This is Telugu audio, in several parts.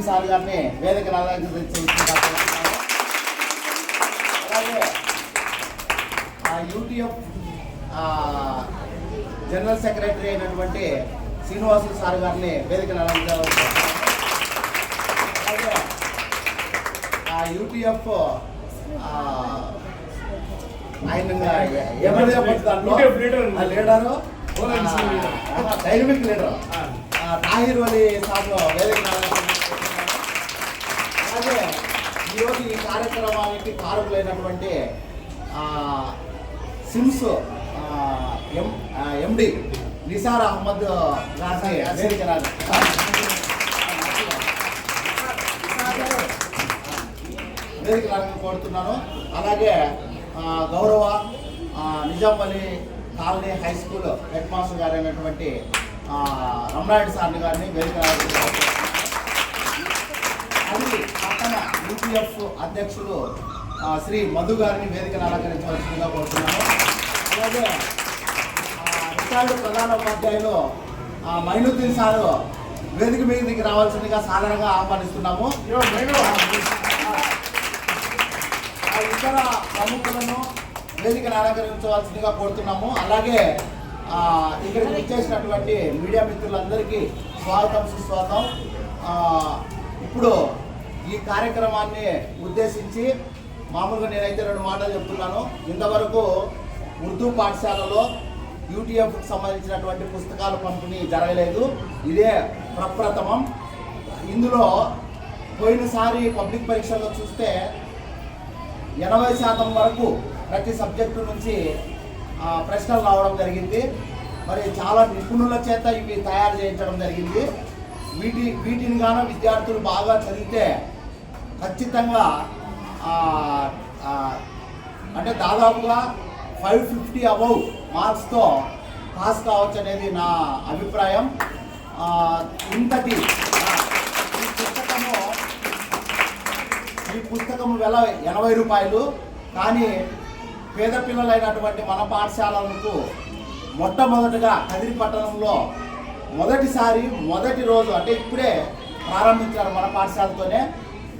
బహావుద్దీన్ సార్ గారిని వేదిక అలాగే ఆ యూటీఎఫ్ జనరల్ సెక్రటరీ అయినటువంటి శ్రీనివాసులు సార్ గారిని వేదిక అలాగే ఆ యూటీఎఫ్ ఆయన ఎవరి దాంట్లో లీడరు సింగ్. డైనమిక్ లీడర్ ఆ. తాహిర్ అలీ సాబ్ వేదిక అలంకరించారు. అలాగే ఈరోజు ఈ కార్యక్రమానికి కారకులైనటువంటి SIMS M MD Nisar Ahmed గారిని వేదిక వేదికలను కోరుతున్నాను. అలాగే గౌరవ ఆ, colony high school head master గారు అయినటువంటి రమణాయుడు సార్ గారిని వేదిక అది పక్కన యూపీఎఫ్ అధ్యక్షుడు శ్రీ మధు గారిని వేదికను అలంకరించవలసిందిగా కోరుతున్నాను. అలాగే ఆ, రికార్డు ప్రధాన ఉపాధ్యాయులు మైనుద్దీన్ సారు వేదిక మీదకి రావాల్సిందిగా సాధారణంగా ఆహ్వానిస్తున్నాము. ఇతర ప్రముఖులను వేదికను అలంకరించవలసిందిగా కోరుతున్నాము. అలాగే ఇక్కడికి వచ్చేసినటువంటి మీడియా మిత్రులందరికీ స్వాగతం సుస్వాగతం. ఇప్పుడు ఈ కార్యక్రమాన్ని ఉద్దేశించి మామూలుగా నేనైతే రెండు మాటలు చెప్తున్నాను. ఇంతవరకు ఉర్దూ పాఠశాలలో యూటీఎఫ్కి సంబంధించినటువంటి పుస్తకాల పంపిణీ జరగలేదు. ఇదే ప్రప్రథమం. ఇందులో పోయినసారి పబ్లిక్ పరీక్షల్లో చూస్తే ఎనభై శాతం వరకు ప్రతి సబ్జెక్టు నుంచి ప్రశ్నలు రావడం జరిగింది. మరి చాలా నిపుణుల చేత ఇవి తయారు చేయించడం జరిగింది. వీటి వీటిని గాన విద్యార్థులు బాగా చదివితే ఖచ్చితంగా అంటే దాదాపుగా ఫైవ్ ఫిఫ్టీ అబౌవ్ మార్క్స్తో పాస్ కావచ్చు అనేది నా అభిప్రాయం. ఇంతటి ఈ పుస్తకము ఈ పుస్తకము వెల ఎనభై రూపాయలు. కానీ పేద పిల్లలైనటువంటి మన పాఠశాలలకు మొట్టమొదటిగా కదిరి పట్టణంలో మొదటిసారి మొదటి రోజు అంటే ఇప్పుడే ప్రారంభించారు మన పాఠశాలతోనే.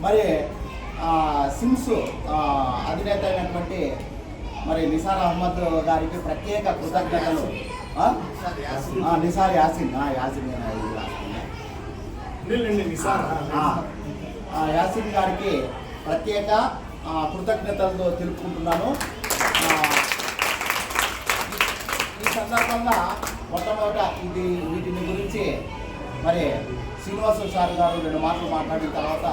మరి సిమ్స్ అధినేత అయినటువంటి మరి నిసార్ అహ్మద్ గారికి ప్రత్యేక కృతజ్ఞతలు. నిసార్ యాసిన్. యాసిన్. యాసిన్ గారికి ప్రత్యేక ఆ, కృతజ్ఞతలు తెలుపుకుంటున్నాను. ఈ సందర్భంగా మొట్టమొదట ఇది వీటిని గురించి మరి శ్రీనివాసు సార్ గారు రెండు మాటలు మాట్లాడిన తర్వాత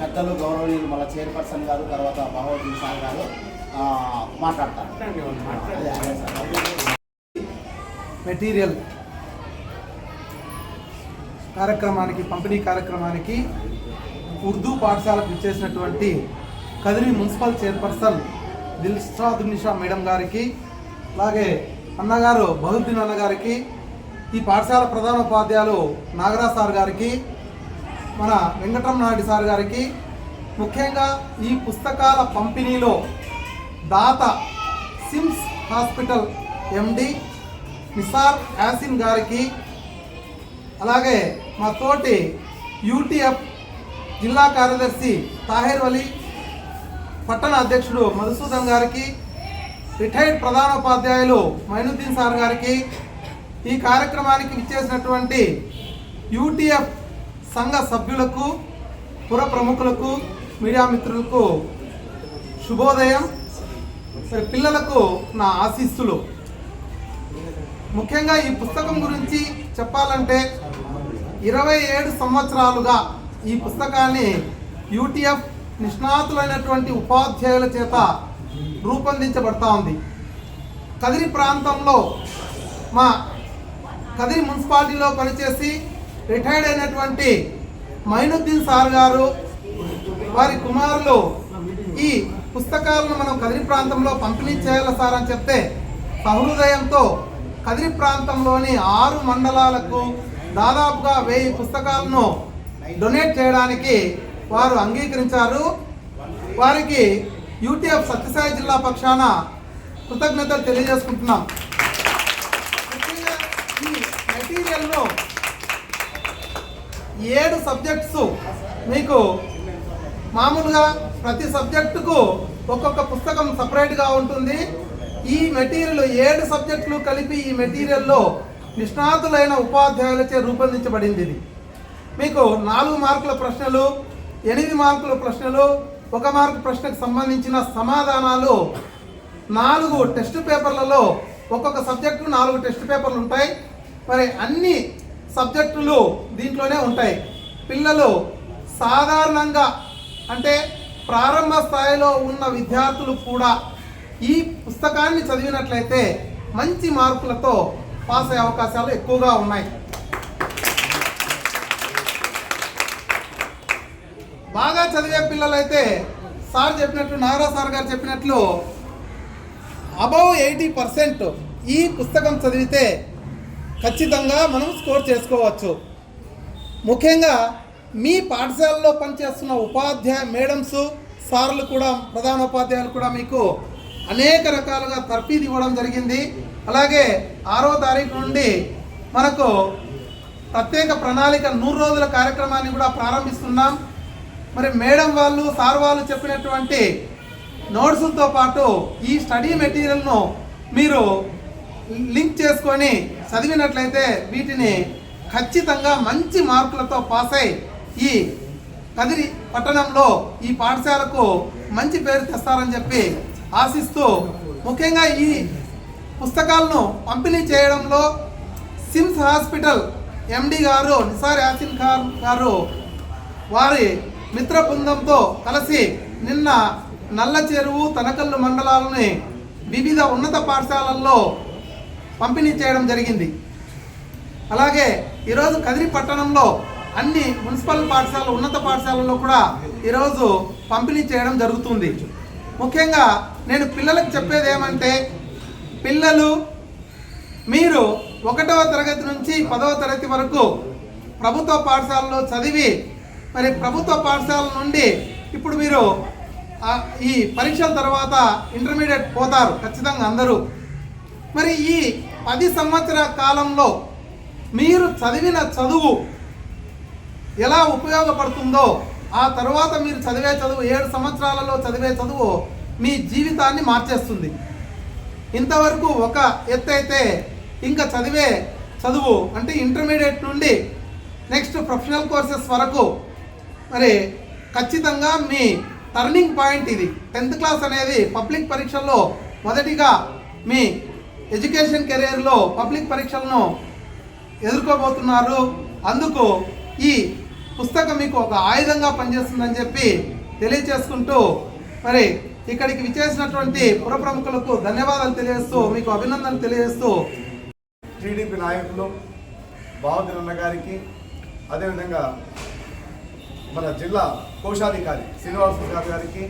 పెద్దలు గౌరవనీయులు మన చైర్పర్సన్ గారు తర్వాత భగవతి సార్ గారు మాట్లాడతారు. మెటీరియల్ కార్యక్రమానికి పంపిణీ కార్యక్రమానికి ఉర్దూ పాఠశాలకు ఇచ్చేసినటువంటి Kadiri municipal chairperson Dilshad Nisha madam గారికి అలాగే అన్నగారు బహుద్దీన్ అన్నగారికి ఈ పాఠశాల ప్రధానోపాధ్యాయులు నాగరాజ్ సార్ గారికి మన వెంకటరమణారెడ్డి సార్ గారికి ముఖ్యంగా ఈ పుస్తకాల పంపిణీలో దాత SIMS hospital MD Nisar Yasin గారికి అలాగే మా తోటి యూటీఎఫ్ జిల్లా కార్యదర్శి తాహేర్ అలీ పట్టణ అధ్యక్షుడు మధుసూదన్ గారికి రిటైర్డ్ ప్రధానోపాధ్యాయులు మైనుద్దీన్ సార్ గారికి ఈ కార్యక్రమానికి ఇచ్చేసినటువంటి యూటీఎఫ్ సంఘ సభ్యులకు పుర ప్రముఖులకు మీడియా మిత్రులకు శుభోదయం. మరి పిల్లలకు నా ఆశీస్సులు. ముఖ్యంగా ఈ పుస్తకం గురించి చెప్పాలంటే ఇరవై ఏడు సంవత్సరాలుగా ఈ పుస్తకాన్ని యూటీఎఫ్ నిష్ణాతులైనటువంటి ఉపాధ్యాయుల చేత రూపొందించబడతా ఉంది. కదిరి ప్రాంతంలో మా కదిరి మున్సిపాలిటీలో పనిచేసి రిటైర్డ్ అయినటువంటి మైనుద్దీన్ సార్ గారు వారి కుమారులు ఈ పుస్తకాలను మనం కదిరి ప్రాంతంలో పంపిణీ చేయాలి సార్ అని చెప్తే సహృదయంతో కదిరి ప్రాంతంలోని ఆరు మండలాలకు దాదాపుగా వెయ్యి పుస్తకాలను డొనేట్ చేయడానికి వారు అంగీకరించారు. వారికి యూటీఎఫ్ సత్యసాయి జిల్లా పక్షాన కృతజ్ఞతలు తెలియజేసుకుంటున్నాం. ముఖ్యంగా ఈ మెటీరియల్లో ఏడు సబ్జెక్ట్స్ మీకు మామూలుగా ప్రతి సబ్జెక్టుకు ఒక్కొక్క పుస్తకం సపరేట్గా ఉంటుంది. ఈ మెటీరియల్ ఏడు సబ్జెక్టులు కలిపి ఈ మెటీరియల్లో నిష్ణాతులైన ఉపాధ్యాయులచే రూపొందించబడింది ఇది. మీకు నాలుగు మార్కుల ప్రశ్నలు ఎనిమిది మార్కుల ప్రశ్నలు ఒక మార్కు ప్రశ్నకు సంబంధించిన సమాధానాలు నాలుగు టెస్ట్ పేపర్లలో ఒక్కొక్క సబ్జెక్టు నాలుగు టెస్ట్ పేపర్లు ఉంటాయి. మరి అన్ని సబ్జెక్టులు దీంట్లోనే ఉంటాయి. పిల్లలు సాధారణంగా అంటే ప్రారంభ స్థాయిలో ఉన్న విద్యార్థులు కూడా ఈ పుస్తకాన్ని చదివినట్లయితే మంచి మార్కులతో పాస్ అయ్యే అవకాశాలు ఎక్కువగా ఉన్నాయి. బాగా చదివే పిల్లలైతే సార్ చెప్పినట్లు నారా సార్ గారు చెప్పినట్లు అబౌవ్ ఎయిటీ పర్సెంట్ ఈ పుస్తకం చదివితే ఖచ్చితంగా మనం స్కోర్ చేసుకోవచ్చు. ముఖ్యంగా మీ పాఠశాలలో పనిచేస్తున్న ఉపాధ్యాయ మేడమ్స్ సార్లు కూడా ప్రధానోపాధ్యాయులు కూడా మీకు అనేక రకాలుగా తర్ఫీదు ఇవ్వడం జరిగింది. అలాగే ఆరో తారీఖు నుండి మనకు ప్రత్యేక ప్రణాళిక నూరు రోజుల కార్యక్రమాన్ని కూడా ప్రారంభిస్తున్నాం. మరి మేడం వాళ్ళు సార్ వాళ్ళు చెప్పినటువంటి నోట్స్తో పాటు ఈ స్టడీ మెటీరియల్ను మీరు లింక్ చేసుకొని చదివినట్లయితే వీటిని ఖచ్చితంగా మంచి మార్కులతో పాస్ అయి ఈ కదిరి పట్టణంలో ఈ పాఠశాలకు మంచి పేరు తెస్తారని చెప్పి ఆశిస్తూ ముఖ్యంగా ఈ పుస్తకాలను పంపిణీ చేయడంలో సిమ్స్ హాస్పిటల్ ఎండి గారు నిసార్ యాసిన్ ఖాన్ గారు వారి మిత్ర బృందంతో కలిసి నిన్న నల్ల చెరువు తనకల్లు మండలాలని వివిధ ఉన్నత పాఠశాలల్లో పంపిణీ చేయడం జరిగింది. అలాగే ఈరోజు కదిరి పట్టణంలో అన్ని మున్సిపల్ పాఠశాలలు ఉన్నత పాఠశాలల్లో కూడా ఈరోజు పంపిణీ చేయడం జరుగుతుంది. ముఖ్యంగా నేను పిల్లలకు చెప్పేది ఏమంటే పిల్లలు మీరు ఒకటవ తరగతి నుంచి పదవ తరగతి వరకు ప్రభుత్వ పాఠశాలలో చదివి మరి ప్రభుత్వ పాఠశాల నుండి ఇప్పుడు మీరు ఈ పరీక్షల తర్వాత ఇంటర్మీడియట్ పోతారు ఖచ్చితంగా అందరూ. మరి ఈ పది సంవత్సర కాలంలో మీరు చదివిన చదువు ఎలా ఉపయోగపడుతుందో ఆ తర్వాత మీరు చదివే చదువు ఏడు సంవత్సరాలలో చదివే చదువు మీ జీవితాన్ని మార్చేస్తుంది. ఇంతవరకు ఒక ఎత్తైతే ఇంకా చదివే చదువు అంటే ఇంటర్మీడియట్ నుండి నెక్స్ట్ ప్రొఫెషనల్ కోర్సెస్ వరకు మరి ఖచ్చితంగా మీ టర్నింగ్ పాయింట్ ఇది. టెన్త్ క్లాస్ అనేది పబ్లిక్ పరీక్షల్లో మొదటిగా మీ ఎడ్యుకేషన్ కెరియర్లో పబ్లిక్ పరీక్షలను ఎదుర్కోబోతున్నారు. అందుకు ఈ పుస్తకం మీకు ఒక ఆయుధంగా పనిచేస్తుందని చెప్పి తెలియచేసుకుంటూ మరి ఇక్కడికి విచ్చేసినటువంటి పుర ప్రముఖులకు ధన్యవాదాలు తెలియజేస్తూ మీకు అభినందనలు తెలియజేస్తూ టీడీపీ నాయకులు బావదిరన్న గారికి అదేవిధంగా మన జిల్లా కోశాధికారి శ్రీనివాస గారి గారికి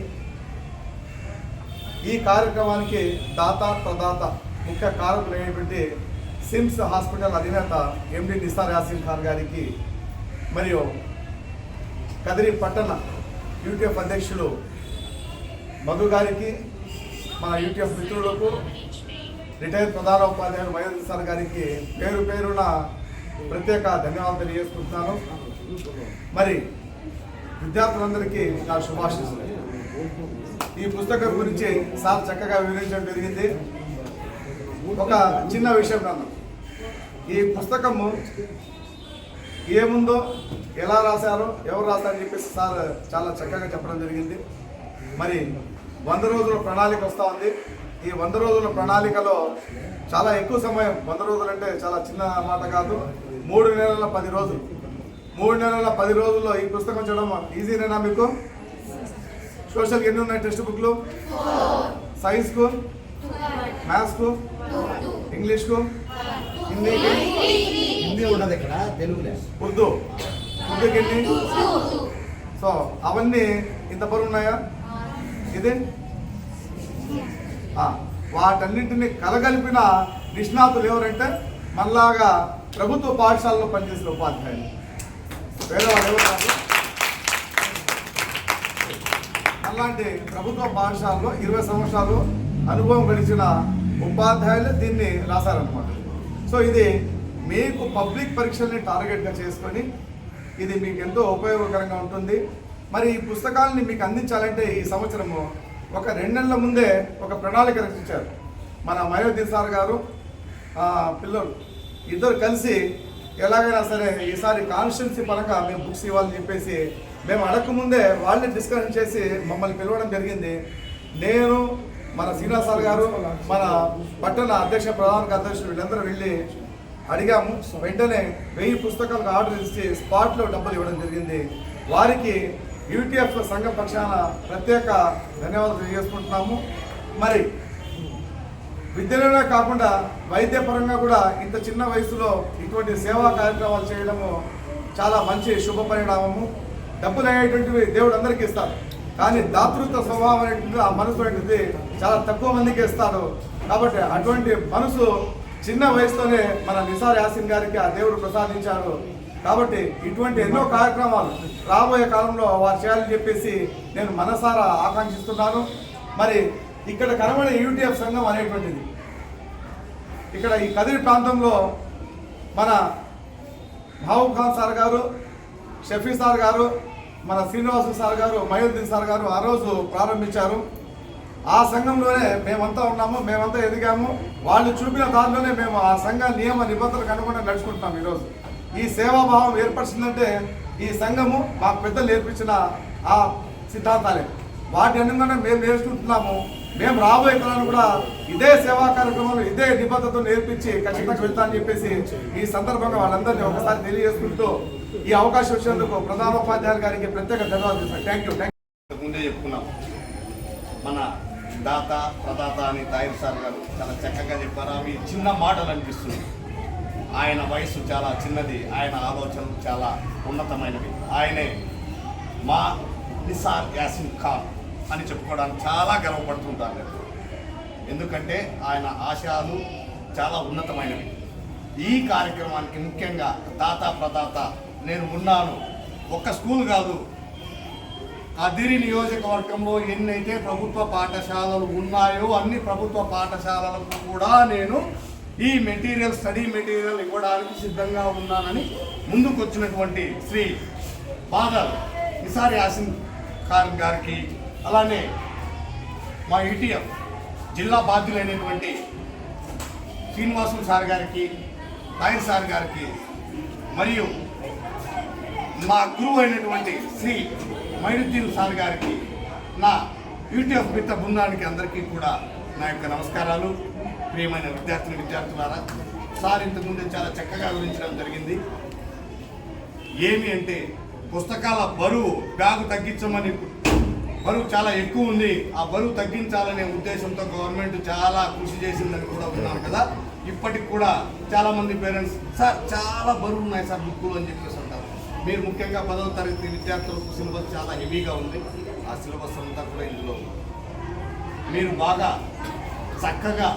ఈ కార్యక్రమానికి దాత ప్రదాత ముఖ్య కారకులు అయినటువంటి సిమ్స్ హాస్పిటల్ అధినేత ఎండి నిసార్ యాసిన్ ఖాన్ గారికి మరియు కదిరి పట్టణ యూటీఎఫ్ అధ్యక్షులు మధు గారికి మన యూటీఎఫ్ మిత్రులకు రిటైర్ ప్రధాన ఉపాధ్యాయులు మహేంద్ర సార్ గారికి పేరు పేరున ప్రత్యేక ధన్యవాదాలు తెలియజేసుకుంటున్నాను. మరి విద్యార్థులందరికీ నా శుభాశిస్సులు. ఈ పుస్తకం గురించి సార్ చక్కగా వివరించడం జరిగింది. ఒక చిన్న విషయం నన్ను ఈ పుస్తకము ఏముందో ఎలా రాశారో ఎవరు రాశారని చెప్పేసి సార్ చాలా చక్కగా చెప్పడం జరిగింది. మరి వంద రోజుల ప్రణాళిక వస్తూ ఉంది. ఈ వంద రోజుల ప్రణాళికలో చాలా ఎక్కువ సమయం వంద రోజులు అంటే చాలా చిన్న మాట కాదు మూడు నెలల పది రోజులు. మూడు నెలల పది రోజుల్లో ఈ పుస్తకం చదవడం ఈజీనేనా మీకు? సోషల్కి ఎన్ని ఉన్నాయి టెక్స్ట్ బుక్లు? సైన్స్కు? మ్యాథ్స్కు ఇంగ్లీష్కు హిందీకి హిందీ ఉండదు ఇక్కడ తెలుగులే. ఉర్దూ. ఉర్దూకి ఎన్ని సో అవన్నీ ఇంత బరువు ఉన్నాయా ఇది? ఆ, వాటన్నింటినీ కలగలిపిన నిష్ణాతులు ఎవరంటే మనలాగా ప్రభుత్వ పాఠశాలలో పనిచేసిన ఉపాధ్యాయులు. వేరే వాళ్ళు ఎవరు. అలాంటి ప్రభుత్వ పాఠశాలలో ఇరవై సంవత్సరాలు అనుభవం గడిచిన ఉపాధ్యాయులు దీన్ని రాశారనమాట సో ఇది మీకు పబ్లిక్ పరీక్షల్ని టార్గెట్గా చేసుకొని ఇది మీకు ఎంతో ఉపయోగకరంగా ఉంటుంది. మరి ఈ పుస్తకాలని మీకు అందించాలంటే ఈ సంవత్సరము ఒక రెండు నెలల ముందే ఒక ప్రణాళిక రచించారు. మన మయోద్దీన్ సార్ గారు పిల్లలు ఇద్దరు కలిసి ఎలాగైనా సరే ఈసారి కాన్స్టిట్యున్సీ పరంగా మేము బుక్స్ ఇవ్వాలని చెప్పేసి మేము అడగకముందే వాళ్ళని డిస్కషన్ చేసి మమ్మల్ని పిలవడం జరిగింది. నేను మన శ్రీనివాస సార్ గారు మన పట్టణ అధ్యక్ష ప్రధాన కార్యదర్శులు వీళ్ళందరూ వెళ్ళి అడిగాము. వెంటనే వెయ్యి పుస్తకాలకు ఆర్డర్ ఇచ్చి స్పాట్లో డబ్బులు ఇవ్వడం జరిగింది. వారికి యూటీఎఫ్ సంఘ పక్షాన ప్రత్యేక ధన్యవాదాలు తెలియజేసుకుంటున్నాము. మరి విద్యలోనే కాకుండా వైద్యపరంగా కూడా ఇంత చిన్న వయసులో ఇటువంటి సేవా కార్యక్రమాలు చేయడము చాలా మంచి శుభ పరిణామము. డబ్బులు అయ్యేటువంటివి దేవుడు అందరికీ ఇస్తారు కానీ దాతృత్వ స్వభావం అనేటువంటిది ఆ మనసు అనేది చాలా తక్కువ మందికి ఇస్తారు. కాబట్టి అటువంటి మనసు చిన్న వయసులోనే మన నిసార్ యాసిన్ గారికి ఆ దేవుడు ప్రసాదించారు. కాబట్టి ఇటువంటి ఎన్నో కార్యక్రమాలు రాబోయే కాలంలో వారు చేయాలని చెప్పేసి నేను మనసారా ఆకాంక్షిస్తున్నాను. మరి ఇక్కడ కనబడే యూటీఎఫ్ సంఘం అనేటువంటిది. ఇక్కడ ఈ కదిరి ప్రాంతంలో మన మహబూబ్ ఖాన్ సార్ గారు షఫీ సార్ గారు మన శ్రీనివాసు సార్ గారు మయూద్దీన్ సార్ గారు ఆ రోజు ప్రారంభించారు. ఆ సంఘంలోనే మేమంతా ఉన్నాము మేమంతా ఎదిగాము. వాళ్ళు చూపిన దారిలోనే మేము ఆ సంఘ నియమ నిబంధనలకు అనుగుణంగా నడుచుకుంటున్నాం ఈరోజు. ఈ సేవాభావం ఏర్పరిచిందంటే ఈ సంఘము మాకు పెద్దలు నేర్పించిన ఆ సిద్ధాంతాలే. వాటి అనుగుణంగా మేము నేర్చుకుంటున్నాము. మేము రాబోయే తరాలు కూడా ఇదే సేవా కార్యక్రమాలు ఇదే నిబద్ధతను నేర్పించి ఖచ్చితంగా వెళ్తానని చెప్పేసి ఈ సందర్భంగా వాళ్ళందరినీ ఒకసారి తెలియజేసుకుంటూ ఈ అవకాశం వచ్చినందుకు ప్రధానోపాధ్యాయులు గారికి ప్రత్యేక ధన్యవాదాలు థ్యాంక్ యూ థ్యాంక్ ముందే చెప్పుకున్నాం. మన దాత ప్రదాత అని తాయిర్ సార్ గారు చాలా చక్కగా చెప్పారు. అవి చిన్న మాటలు అనిపిస్తుంది ఆయన వయసు చాలా చిన్నది ఆయన ఆలోచనలు చాలా ఉన్నతమైనవి. ఆయనే మా నిసార్ యాసిన్ ఖాన్ అని చెప్పుకోవడానికి చాలా గర్వపడుతుంటారు ఎందుకంటే ఆయన ఆశయాలు చాలా ఉన్నతమైనవి. ఈ కార్యక్రమానికి ముఖ్యంగా దాత ప్రదాత నేను ఉన్నాను. ఒక్క స్కూల్ కాదు. అదిరి నియోజకవర్గంలో ఎన్నైతే ప్రభుత్వ పాఠశాలలు ఉన్నాయో అన్ని ప్రభుత్వ పాఠశాలలకు కూడా నేను ఈ మెటీరియల్ స్టడీ మెటీరియల్ ఇవ్వడానికి సిద్ధంగా ఉన్నానని ముందుకు వచ్చినటువంటి శ్రీ బాదల్ నిసార్ యాసిన్ ఖాన్ గారికి అలానే మా ఈటీఎఫ్ జిల్లా బాధ్యులైనటువంటి శ్రీనివాసులు సార్ గారికి నాయర్ సార్ గారికి మరియు మా గురువు అయినటువంటి శ్రీ మైనుద్దీన్ సార్ గారికి నా యూటీఎఫ్ మిత్ర బృందానికి అందరికీ కూడా నా యొక్క నమస్కారాలు. ప్రియమైన విద్యార్థులు విద్యార్థులారా సార్ ఇంతకుముందు చాలా చక్కగా వివరించడం జరిగింది. ఏమి అంటే పుస్తకాల బరువు బ్యాగు తగ్గించమని బరువు చాలా ఎక్కువ ఉంది. ఆ బరువు తగ్గించాలనే ఉద్దేశంతో గవర్నమెంట్ చాలా కృషి చేసిందని కూడా విన్నాం కదా. ఇప్పటికి కూడా చాలామంది పేరెంట్స్ సార్ చాలా బరువు ఉన్నాయి సార్ బుక్కులు అని చెప్పేసి మీరు ముఖ్యంగా పదవ తరగతి విద్యార్థులకు సిలబస్ చాలా హెవీగా ఉంది. ఆ సిలబస్ అంతా కూడా ఇందులో మీరు బాగా చక్కగా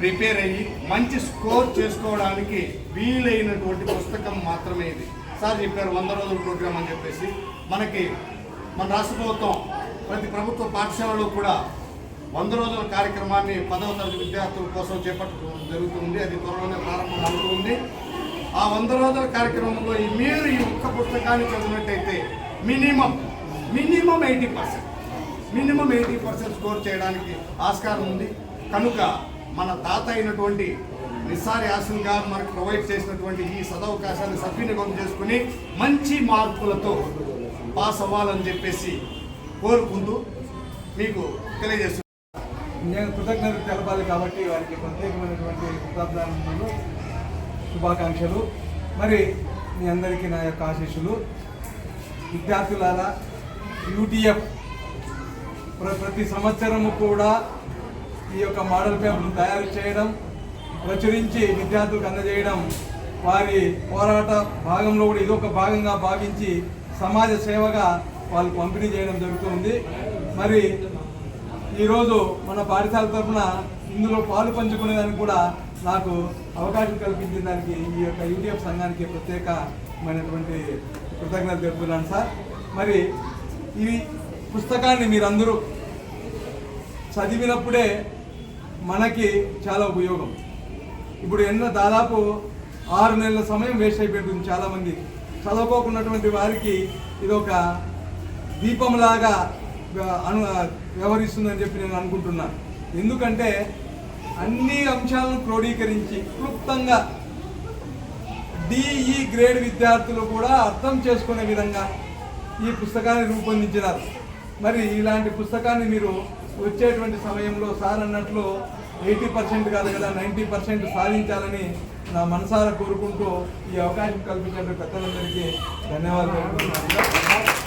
ప్రిపేర్ అయ్యి మంచి స్కోర్ చేసుకోవడానికి వీలైనటువంటి పుస్తకం మాత్రమే ఇది. సార్ చెప్పారు వంద రోజుల ప్రోగ్రామ్ అని చెప్పేసి. మనకి మన రాష్ట్ర ప్రభుత్వం ప్రతి ప్రభుత్వ పాఠశాలలో కూడా వంద రోజుల కార్యక్రమాన్ని పదవ తరగతి విద్యార్థుల కోసం చేపట్టడం జరుగుతుంది అది త్వరలోనే ప్రారంభం అవుతుంది ఆ వంద రోజుల కార్యక్రమంలో ఈ మీరు ఈ ఒక్క పుస్తకాన్ని చదివినట్టయితే minimum minimum eighty percent minimum eighty percent score చేయడానికి ఆస్కారం ఉంది. కనుక మన తాత అయినటువంటి నిస్సార్ యాసిన్ గారు మనకు ప్రొవైడ్ చేసినటువంటి ఈ సదవకాశాన్ని సద్వినియోగం చేసుకుని మంచి మార్కులతో పాస్ అవ్వాలని చెప్పేసి కోరుకుంటూ మీకు తెలియజేస్తున్నాను. నేను కృతజ్ఞతలు తెలపాలి కాబట్టి వారికి ప్రత్యేకమైనటువంటి కృతజ్ఞతలు శుభాకాంక్షలు. మరి మీ అందరికీ నా యొక్క ఆశీస్సులు. విద్యార్థులాల యూటీఎఫ్ ప్ర- ప్రతి సంవత్సరము కూడా ఈ యొక్క మోడల్ పేపర్ను తయారు చేయడం ప్రచురించి విద్యార్థులకు అందజేయడం వారి పోరాట భాగంలో కూడా ఇదొక భాగంగా భావించి సమాజ సేవగా వాళ్ళు పంపిణీ చేయడం జరుగుతుంది. మరి ఈరోజు మన పాఠశాల తరఫున ఇందులో పాలు పంచుకునేదానికి కూడా నాకు అవకాశం కల్పించిన దానికి ఈ యొక్క యూటీఎఫ్ సంఘానికి ప్రత్యేకమైనటువంటి కృతజ్ఞతలు తెలుపుతున్నాను సార్. మరి ఈ పుస్తకాన్ని మీరందరూ చదివినప్పుడే మనకి చాలా ఉపయోగం. ఇప్పుడు ఎన్నో దాదాపు ఆరు నెలల సమయం వేస్ట్ అయిపోతుంది చాలామంది. చదువుకోకున్నటువంటి వారికి ఇది ఒక దీపంలాగా అను వ్యవహరిస్తుందని చెప్పి నేను అనుకుంటున్నాను. ఎందుకంటే అన్ని అంశాలను క్రోడీకరించి క్లుప్తంగా డిఈ గ్రేడ్ విద్యార్థులు కూడా అర్థం చేసుకునే విధంగా ఈ పుస్తకాన్ని రూపొందించినారు. మరి ఇలాంటి పుస్తకాన్ని మీరు వచ్చేటువంటి సమయంలో సార్ అన్నట్లు ఎయిటీ పర్సెంట్ కాదు కదా నైంటీ పర్సెంట్ సాధించాలని నా మనసారా కోరుకుంటూ ఈ అవకాశం కల్పించిన పెద్దలందరికీ ధన్యవాదాలు